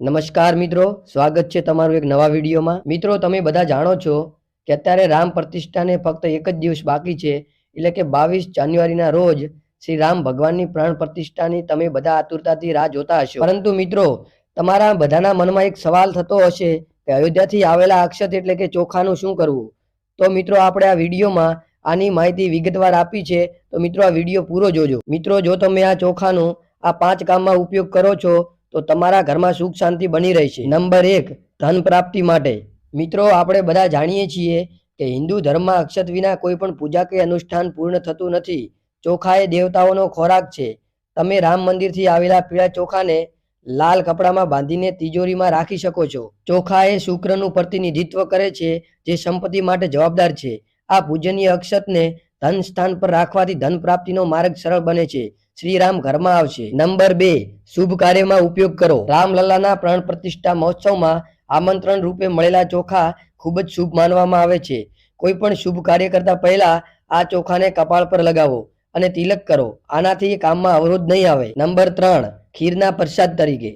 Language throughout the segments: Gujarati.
નમસ્કાર મિત્રો, સ્વાગત છે તમારું એક નવા વિડીયોમાં. મિત્રો, તમે બધા જાણો છો કે અત્યારે રામ પ્રતિષ્ઠાને ફક્ત એક જ દિવસ બાકી છે, એટલે કે બાવીસ જાન્યુઆરીના રોજ શ્રી રામ ભગવાનની પ્રાણ પ્રતિષ્ઠાની તમે બધા આતુરતાથી રાહ જોતા હશો. પરંતુ મિત્રો, તમારા બધાના મનમાં એક સવાલ થતો હશે કે અયોધ્યાથી આવેલા અક્ષત એટલે કે ચોખાનું શું કરવું? તો મિત્રો, આપણે આ વિડીયોમાં આની માહિતી વિગતવાર આપી છે, તો મિત્રો, આ વીડિયો પૂરો જોજો. મિત્રો, જો તમે આ ચોખાનું આ પાંચ કામમાં ઉપયોગ કરો છો તો તમારા ઘરમાં સુખ શાંતિ બની રહેશે. નંબર એક, ધન પ્રાપ્તિ માટે. મિત્રો, આપણે બધા જાણીએ છીએ કે હિન્દુ ધર્મમાં અક્ષત વિના કોઈ પણ પૂજા કે અનુષ્ઠાન પૂર્ણ થતું નથી. ચોખા એ દેવતાઓનો ખોરાક છે. તમે રામ મંદિરથી આવેલા પીળા ચોખાને લાલ કપડામાં બાંધીને તિજોરીમાં રાખી શકો છો. ચોખા એ શુક્રનું પ્રતિનિધિત્વ કરે છે, જે સંપત્તિ માટે જવાબદાર છે. આ પૂજનીય અક્ષતને ધન સ્થાન પર રાખવાથી ધન પ્રાપ્તિનો માર્ગ સરળ બને છે. શ્રી રામ ઘરમાં આવશે. નંબર બે, શુભ કાર્યમાં ઉપયોગ કરો. રામલલ્લાના પ્રાણ પ્રતિષ્ઠા મહોત્સવમાં આમંત્રણ રૂપે મળેલા ચોખા ખૂબ જ શુભ માનવામાં આવે છે. કોઈ પણ શુભ કાર્ય કરતા પહેલા આ ચોખાને કપાળ પર લગાવો અને તિલક કરો. આનાથી કામમાં અવરોધ નહીં આવે. નંબર ત્રણ, ખીરના પ્રસાદ તરીકે.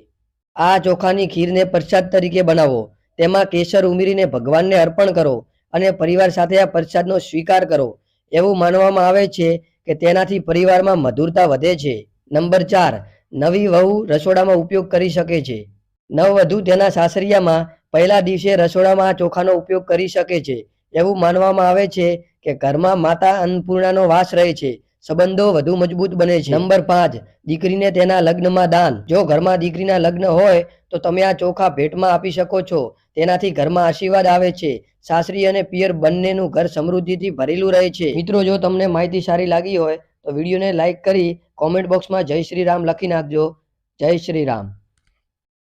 આ ચોખાની ખીરને પ્રસાદ તરીકે બનાવો. તેમાં કેસર ઉમેરીને ભગવાનને અર્પણ કરો અને પરિવાર સાથે આ પ્રસાદનો સ્વીકાર કરો. એવું માનવામાં આવે છે કે તેનાથી પરિવારમાં મધુરતા વધે છે. નંબર ચાર, નવી વહુ રસોડામાં ઉપયોગ કરી શકે છે. નવવધુ તેના સાસરિયામાં પહેલા દિવસે રસોડામાં ચોખાનો ઉપયોગ કરી શકે છે. એવું માનવામાં આવે છે કે ઘરમાં માતા અન્નપૂર્ણાનો વાસ રહે છે. સંબંધો વધુ મજબૂત બને છે. નંબર પાંચ, દીકરીને તેના લગ્નમાં દાન. જો ઘરમાં દીકરીના લગ્ન હોય, તો તમે આ ચોખા ભેટમાં આપી શકો છો. તેનાથી ઘરમાં આશીર્વાદ આવે છે. સાસરી અને પિયર બંનેનું ઘર સમૃદ્ધિથી ભરેલું રહે છે. મિત્રો, જો તમને માહિતી સારી લાગી હોય, તો વિડીયોને લાઇક કરી કોમેન્ટ બોક્સમાં જય શ્રી રામ લખી નાખજો. જય શ્રી રામ.